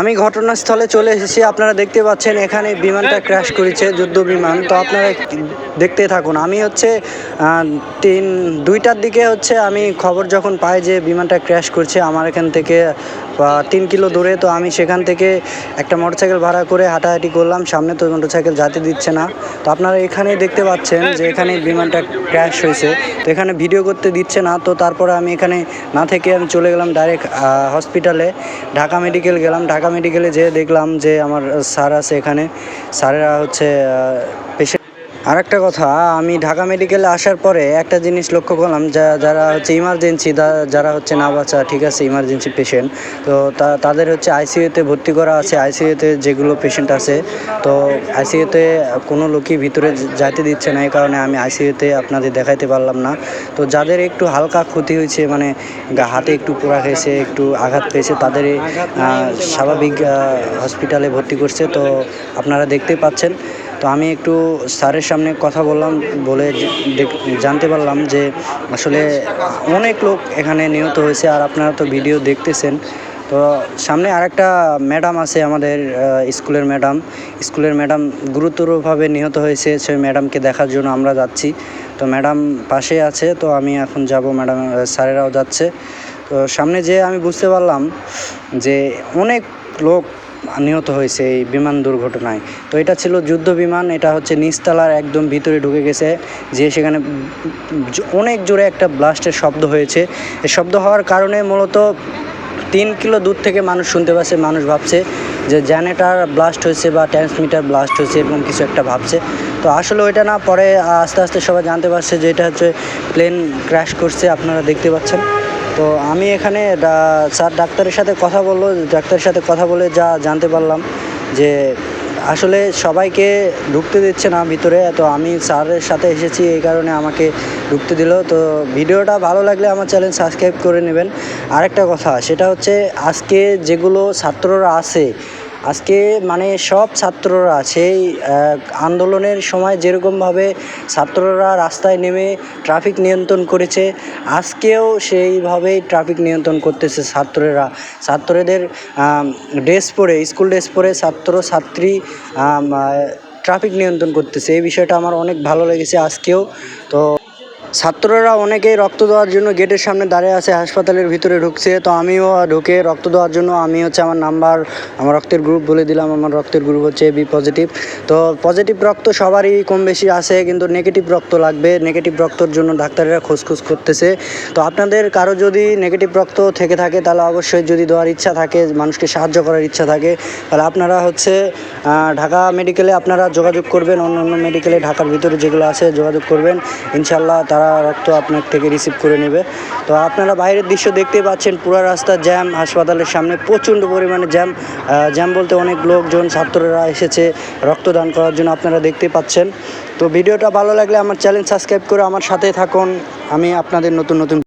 আমি ঘটনাস্থলে চলে এসেছি। আপনারা দেখতে পাচ্ছেন, এখানে বিমানটা ক্র্যাশ করেছে, যুদ্ধ বিমান। তো আপনারা দেখতে থাকুন। আমি হচ্ছে তিন, দুইটার দিকে হচ্ছে আমি খবর যখন পাই যে বিমানটা ক্র্যাশ করছে, আমার এখান থেকে তিন কিলো দূরে, তো আমি সেখান থেকে একটা মোটরসাইকেল ভাড়া করে হাঁটাহাঁটি করলাম। সামনে তো মোটরসাইকেল যাতে দিচ্ছে না। তো আপনারা এখানে দেখতে পাচ্ছেন যে এখানে বিমানটা ক্র্যাশ হয়েছে। তো এখানে ভিডিও করতে দিচ্ছে না। তো তারপরে আমি এখানে না থেকে আমি চলে গেলাম ডাইরেক্ট হসপিটালে, ঢাকা মেডিকেল গেলাম। ঢাকা মেডিকেলে যেয়ে দেখলাম যে আমার স্যার আছে এখানে। স্যারেরা হচ্ছে পেশেন্ট আর একটা কথা, আমি ঢাকা মেডিকেলে আসার পরে একটা জিনিস লক্ষ্য করলাম, যা, যারা হচ্ছে ইমার্জেন্সি যারা হচ্ছে না বাচ্চা ঠিক আছে ইমার্জেন্সি পেশেন্ট তো তাদের হচ্ছে আইসিইউতে ভর্তি করা আছে। আইসিইউতে যেগুলো পেশেন্ট আছে, তো আইসিইউতে কোনো লোকই ভিতরে যাইতে দিচ্ছে না, এই কারণে আমি আইসিইউতে আপনাদের দেখাইতে পারলাম না। তো যাদের একটু হালকা ক্ষতি হয়েছে মানে হাতে একটু পোড়া খেয়েছে, একটু আঘাত পেয়েছে তাদের স্বাভাবিক হসপিটালে ভর্তি করছে। তো আপনারা দেখতেই পাচ্ছেন। তো আমি একটু স্যারের সামনে কথা বললাম, বলে জানতে পারলাম যে আসলে অনেক লোক এখানে নিহত হয়েছে আর আপনারা তো ভিডিও দেখতেছেন। তো সামনে আরেকটা ম্যাডাম আছে আমাদের স্কুলের ম্যাডাম। স্কুলের ম্যাডাম গুরুতরভাবে নিহত হয়েছে সেই ম্যাডামকে দেখার জন্য আমরা যাচ্ছি। তো ম্যাডাম পাশে আছে, তো আমি এখন যাব ম্যাডাম স্যারেরাও যাচ্ছে। তো সামনে যে আমি বুঝতে পারলাম যে অনেক লোক নিহত হয়েছে এই বিমান দুর্ঘটনায়। তো এটা ছিল যুদ্ধ বিমান, এটা হচ্ছে নিচতলার একদম ভিতরে ঢুকে গেছে, যে সেখানে অনেক জোরে একটা ব্লাস্টের শব্দ হয়েছে। শব্দ হওয়ার কারণে মূলত তিন কিলো দূর থেকে মানুষ শুনতে পাচ্ছে, মানুষ ভাবছে যে জেনারেটার ব্লাস্ট হয়েছে বা ট্রান্সমিটার ব্লাস্ট হয়েছে এরকম কিছু একটা ভাবছে। তো আসলে ওইটা না, পরে আস্তে আস্তে সবাই জানতে পারছে যে এটা হচ্ছে প্লেন ক্র্যাশ করছে, আপনারা দেখতে পাচ্ছেন। তো আমি এখানে স্যার ডাক্তারের সাথে কথা বলল, ডাক্তারের সাথে কথা বলে যা জানতে পারলাম যে আসলে সবাইকে ঢুকতে দিচ্ছে না ভিতরে। তো আমি স্যারের সাথে এসেছি, এই কারণে আমাকে ঢুকতে দিল। তো ভিডিওটা ভালো লাগলে আমার চ্যানেল সাবস্ক্রাইব করে নেবেন। আরেকটা কথা, সেটা হচ্ছে আজকে যেগুলো ছাত্ররা আছে আজকে মানে সব ছাত্ররা সেই আন্দোলনের সময় যেরকমভাবে ছাত্ররা রাস্তায় নেমে ট্রাফিক নিয়ন্ত্রণ করেছে, আজকেও সেইভাবেই ট্রাফিক নিয়ন্ত্রণ করতেছে ছাত্ররা। ছাত্রদের ড্রেস পরে, স্কুল ড্রেস পরে ছাত্র, ছাত্রী ট্রাফিক নিয়ন্ত্রণ করতেছে। এই বিষয়টা আমার অনেক ভালো লেগেছে আজকেও, তো ছাত্ররা অনেকেই রক্ত দেওয়ার জন্য গেটের সামনে দাঁড়িয়ে আছে, হাসপাতালের ভিতরে ঢুকছে। তো আমিও ঢুকে রক্ত দেওয়ার জন্য, আমি হচ্ছে আমার নাম্বার, আমার রক্তের গ্রুপ বলে দিলাম, আমার রক্তের গ্রুপ হচ্ছে বি পজিটিভ তো পজিটিভ রক্ত সবারই কম বেশি আছে, কিন্তু নেগেটিভ রক্ত লাগবে। নেগেটিভ রক্তর জন্য ডাক্তারেরা খোঁজখোঁজ করতেছে। তো আপনাদের কারও যদি নেগেটিভ রক্ত থেকে থাকে, তাহলে অবশ্যই যদি দেওয়ার ইচ্ছা থাকে, মানুষকে সাহায্য করার ইচ্ছা থাকে, তাহলে আপনারা হচ্ছে ঢাকা মেডিকেলে আপনারা যোগাযোগ করবেন অন্য অন্য মেডিকেলে ঢাকার ভিতরে যেগুলো আছে যোগাযোগ করবেন। ইনশাল্লাহ তারা রক্ত আপনার থেকে রিসিভ করে নেবে। তো আপনারা বাইরের দৃশ্য দেখতেই পাচ্ছেন, পুরো রাস্তা জ্যাম হাসপাতালের সামনে প্রচণ্ড পরিমাণে জ্যাম জ্যাম বলতে অনেক লোকজন, ছাত্ররা এসেছে রক্তদান করার জন্য আপনারা দেখতে পাচ্ছেন। তো ভিডিওটা ভালো লাগলে আমার চ্যানেল সাবস্ক্রাইব করে আমার সাথে থাকুন। আমি আপনাদের নতুন নতুন